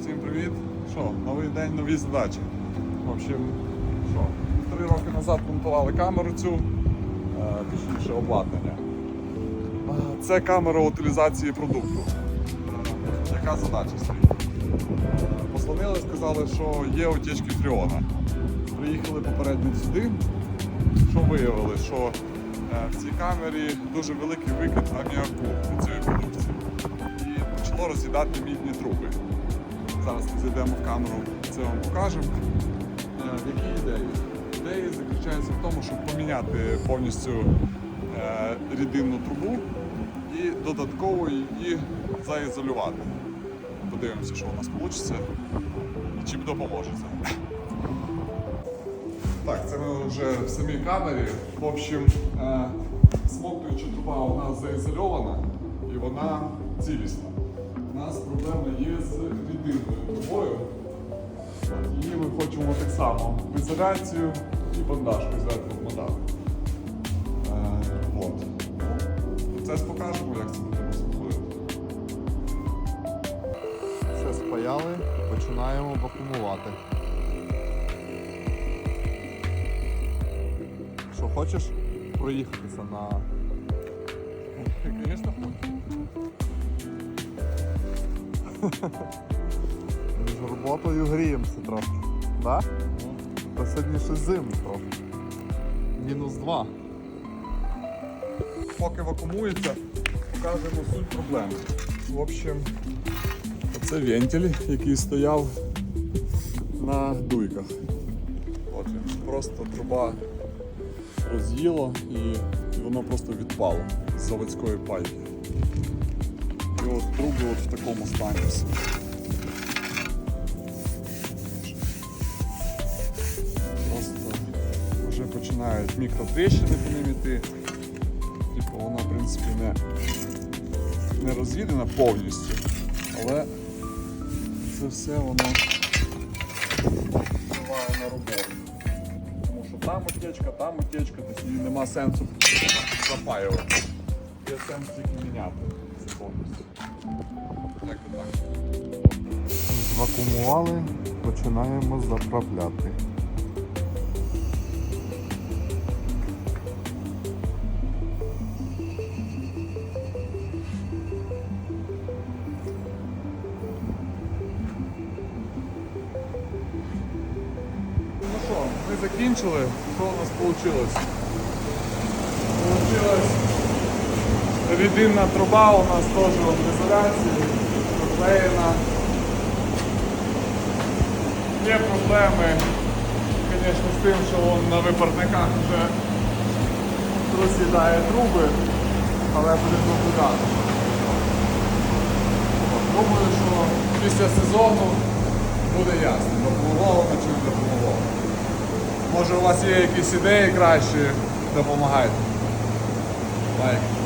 Всім привіт! Що, новий день, нові задачі. В общем, що, три роки назад монтували камеру цю, е, точніше обладнання. Е, Це камера утилізації продукту. Яка задача стоїть? Е, Позвонили, сказали, що є утічки фріона. Приїхали попередньо сюди. Що виявили, що в цій камері дуже великий викид аміаку цієї продукції. І почало роз'їдати мідні труби. Зараз зайдемо в камеру, це вам покажемо. Е, Які ідеї? Ідеї заключаються в тому, щоб поміняти повністю е, рідинну трубу і додатково її заізолювати. Подивимося, що у нас вийде і чим допоможе це. Так, це ми вже в самій камері. В общем, е, смоктуюча труба у нас заізольована і вона цілісна. У нас проблема є з рідинною трубою. От, Її ми хочемо так само в ізоляцію і бандажку зверху вмотати. Е, от. Ну, Процес покажемо, як це буде виходити. Все спаяли, починаємо вакуумувати. Що, хочеш проїхатися на. Звісно, хочу. Між роботою гріємося трохи. Да? Та сьогодні ще зимно трохи. Мінус два. Поки вакуумується, покажемо суть проблеми. В общем, це вентиль, який стояв на дуйках. От він. Просто труба роз'їло і, і воно просто відпало з заводської пайки. І от труби от в такому стані. Просто вже починають мікротріщини по ним іти. Типу вона, в принципі, не, не розвідена повністю, але це все воно впливає на роботу. Тому що там утечка, там утечка, тобто нема сенсу запаювати. Є сенс тільки міняти повністю. Звакуумували, починаємо заправляти. Ну що, ми закінчили. Що у нас вийшло? Получилась рідинна труба у нас теж в ізоляції, проклеєна. Є проблеми, звісно, з тим, що вон на випарниках вже роз'їдає труби, але будемо наблюдати. Думаю, що після сезону буде ясно, допомогло чи не допомогло. Може у вас є якісь ідеї кращі, допомагайте. Лайк.